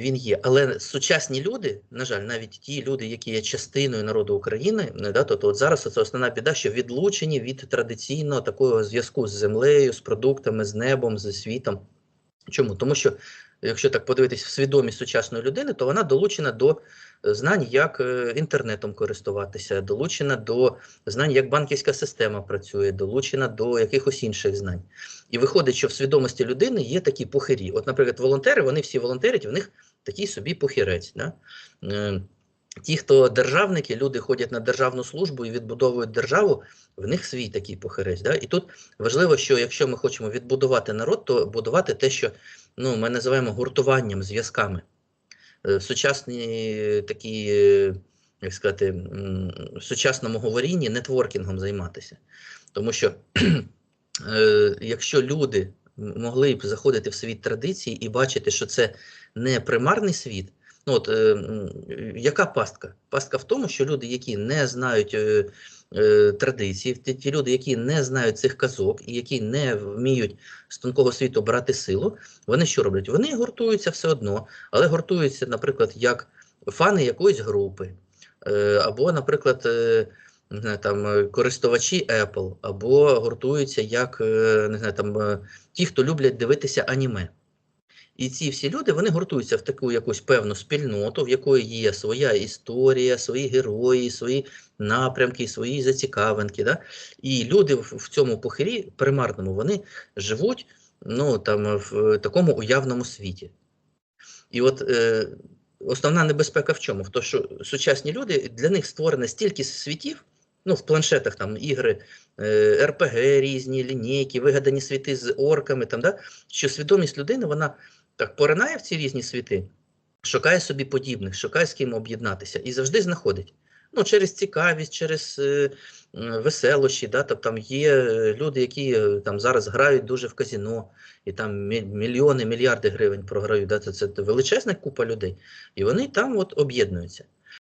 Він є. Але сучасні люди, на жаль, навіть ті люди, які є частиною народу України, не да, то, от зараз це основна біда, що відлучені від традиційного такого зв'язку з землею, з продуктами, з небом, з світом. Чому? Тому що, якщо так подивитись в свідомість сучасної людини, то вона долучена до е, знань, як е, інтернетом користуватися, долучена до знань, як банківська система працює, долучена до якихось інших знань. І виходить, що в свідомості людини є такі пухирі. От, наприклад, волонтери, вони всі волонтерять, в них такий собі пухірець. Да? Ті, хто державники, люди ходять на державну службу і відбудовують державу, в них свій такий похирець. Да? І тут важливо, що якщо ми хочемо відбудувати народ, то будувати те, що ну, ми називаємо гуртуванням, зв'язками. Е, Сучасні такі, як сказати, в сучасному говорінні нетворкінгом займатися. Тому що е, якщо люди могли б заходити в світ традицій і бачити, що це не примарний світ, ну от е, яка пастка? Пастка в тому, що люди, які не знають е, е, традицій, ті, люди, які не знають цих казок і які не вміють з тонкого світу брати силу, вони що роблять? Вони гуртуються все одно, але гуртуються, наприклад, як фани якоїсь групи, е, або, наприклад, е, не там е, користувачі Apple, або гуртуються як е, не знаю, там е, ті, хто люблять дивитися аніме. І ці всі люди вони гуртуються в таку якусь певну спільноту, в якої є своя історія, свої герої, свої напрямки, свої зацікавинки. Да? І люди в, цьому похирі примарному вони живуть ну, там, в такому уявному світі. І от е, основна небезпека в чому? В тому, що сучасні люди для них створено стільки світів, ну, в планшетах там ігри, е, РПГ різні, лінійки, вигадані світи з орками, там, да? що свідомість людини вона так поринає в ці різні світи, шукає собі подібних, шукає з ким об'єднатися і завжди знаходить. Ну, через цікавість, через е, веселощі, да, тобто там є е, люди, які е, там зараз грають дуже в казіно, і там мільйони, мільярди гривень програють. Да, це, величезна купа людей. І вони там от об'єднуються.